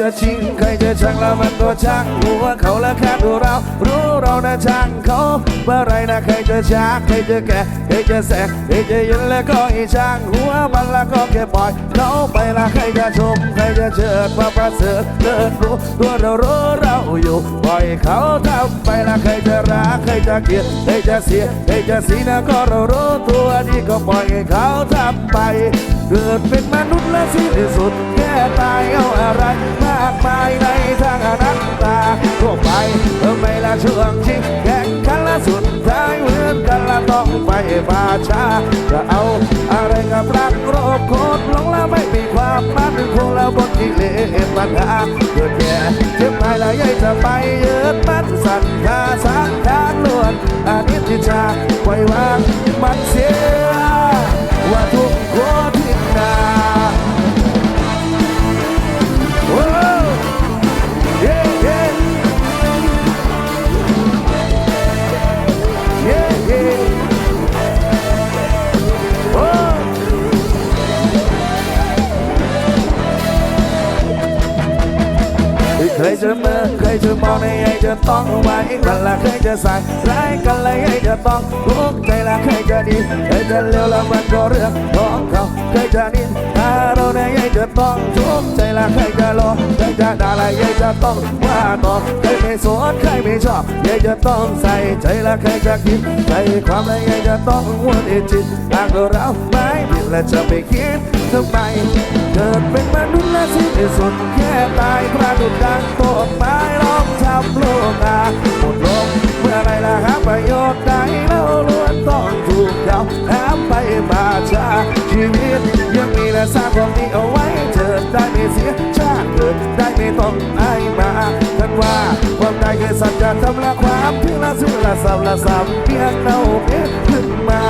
จะจริงใครจะช่างแล้วมันก็ช่างหัวเขาและแค่ดูเรา รู้เรานะช่างเขาเมื่อไรนะใครจะช้าใครจะแก่ใครจะแสกใครจะยืนแล้วก็อีช่างหัวมันละก็แค่ปล่อยเขาไปละใครจะชมใครจะเชิดมาประเสริฐเลิศรู้ตัวเรารู้เราอยู่ปล่อยเขาทำไปละใครจะรักใครจะเกลียดใครจะเสียใครจะสีนะก็เรารู้ตัวดีก็ปล่อยให้เขาทำไป เกิดเป็นมนุษย์และสิ้นสุดแค่ตายเอาอะไร มายในทางอนัตตาทั่วไปเออไม่ละช่วงชิงแข่งขันละสุดท้ายเหมือนกันละต้องไปป่าช้าจะเอาอะไรกับรักโรคโคตรหลงละไม่มีความมันคงละบนกิเลสปัญหาเกิดแก่เจ็บตายละยัยจะไปยืดมันสัญญาสังขารล้วนอานิจจชาปล่อยวางมันเสียว่าทุกคน เคยจะเมื่อเคยจะมองในใจจะต้องไว้กันละเคยจะใส่ร้ายกันเลยให้จะต้องลุกใจละเคยจะดีเคยจะเลี้ยวแล้วมันก็เรื่องของเขาเคยจะนินถ้าเราในใจจะต้องทุกใจละเคยจะรอเคยจะด่าละยัง จะต้องว่าต่อเคยไม่สนเคยไม่ชอบยังจะต้องใส่ใจละเคยจะคิดใจความละยังจะต้องวนอีจิตหากเราไม่ผิดและจะไม่คิดทำไมเกิดเป็นมนุษย์และสิ้นสุดแค่ตายพระดุจดังโทษไม้ร้องทำโลกาหมดลมเมื่อไรล่ะหาประโยชน์ใดเราล้วนต้องถูกเขาหาไปมาชาชีวิตยังมีและสร้างความดีเอาไว้เถิดได้ไม่เสียชาติเกิดได้ไม่ต้องอา ความตายคืสัจจะทำละความเพียงละสู้ละสับละสับเพียงเราเพียงขึ้นมา